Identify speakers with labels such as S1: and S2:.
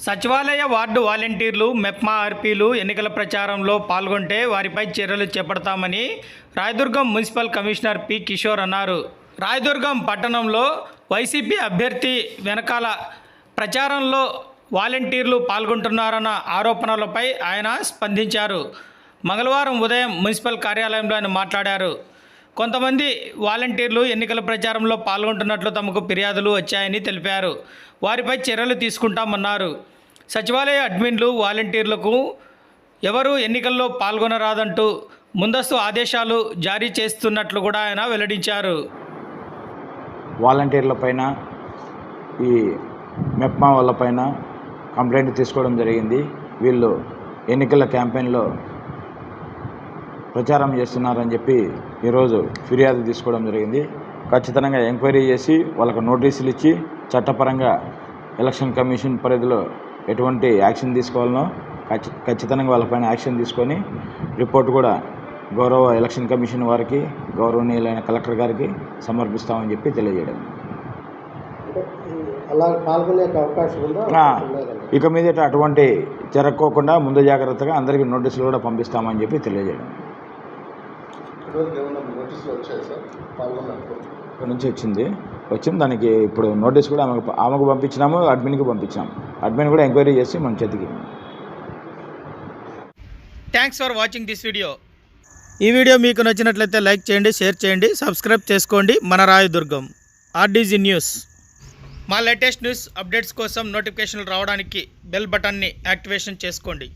S1: సచివాలయ వార్డు వాలంటీర్లు మెప్మా ఆర్పీలు ఎన్నికల ప్రచారంలో పాల్గొంటే వారిపై చర్యలు చేపడతామని Rayadurgam municipal commissioner P Kishore అన్నారు. రాయదుర్గం పట్టణంలో వైసీపీ అభ్యర్థి వెనకాల ప్రచారంలో వాలంటీర్లు పాల్గొంటున్నారన్న ఆరోపణలపై ఆయన స్పందించారు. మంగళవారం ఉదయం మున్సిపల్ కార్యాలయంలో ఆయన మాట్లాడారు. కొంతమంది వాలంటీర్లు ఎన్నికల ప్రచారంలో పాల్గొంటున్నట్లు తమకు ఫిర్యాదులు వచ్చాయని తెలిపారు. వారిపై చర్యలు తీసుకుంటామన్నారు. సచివాలయ అడ్మిన్లు వాలంటీర్లకు ఎవరు ఎన్నికల్లో పాల్గొనరాదంటూ ముందస్తు ఆదేశాలు జారీ చేస్తున్నట్లు కూడా ఆయన వెల్లడించారు.
S2: వాలంటీర్ల పైన ఈ మెప్మా వాళ్ళ పైన కంప్లైంట్ తీసుకోవడం జరిగింది. వీళ్ళు ఎన్నికల క్యాంపెయిన్లో ప్రచారం చేస్తున్నారని చెప్పి ఈరోజు ఫిర్యాదు తీసుకోవడం జరిగింది. ఖచ్చితంగా ఎంక్వైరీ చేసి వాళ్ళకు నోటీసులు ఇచ్చి చట్టపరంగా ఎలక్షన్ కమిషన్ పరిధిలో ఎటువంటి యాక్షన్ తీసుకోవాలనో ఖచ్చి ఖచ్చితంగా వాళ్ళపైన యాక్షన్ తీసుకొని రిపోర్ట్ కూడా గౌరవ ఎలక్షన్ కమిషన్ వారికి గౌరవనీయులైన కలెక్టర్ గారికి సమర్పిస్తామని చెప్పి తెలియజేయడం. ఇక మీదట అటువంటి జరగకోకుండా ముందు జాగ్రత్తగా అందరికీ నోటీసులు కూడా పంపిస్తామని చెప్పి తెలియజేయడం.
S3: ఇప్పటివరకు ఏమన్నా నోటీసులు వచ్చాయి సార్? పాల్గొన్నప్పుడు?
S2: ఇక్కడ నుంచి వచ్చింది. వచ్చింది. దానికి ఇప్పుడు నోటీస్ కూడా ఆమెకు ఆమెకు పంపించినాము అడ్మిన్కి పంపించినాము అడ్మిన్ కూడా ఎంక్వైరీ చేసి మన చేతికి
S1: thanks for watching this video ఈ వీడియో మీకు నచ్చినట్లయితే లైక్ చేయండి షేర్ చేయండి సబ్స్క్రైబ్ చేసుకోండి. మన రాయదుర్గం ఆర్డీజీ న్యూస్. మా లేటెస్ట్ న్యూస్ అప్డేట్స్ కోసం నోటిఫికేషన్లు రావడానికి బెల్ బటన్ని యాక్టివేషన్ చేసుకోండి.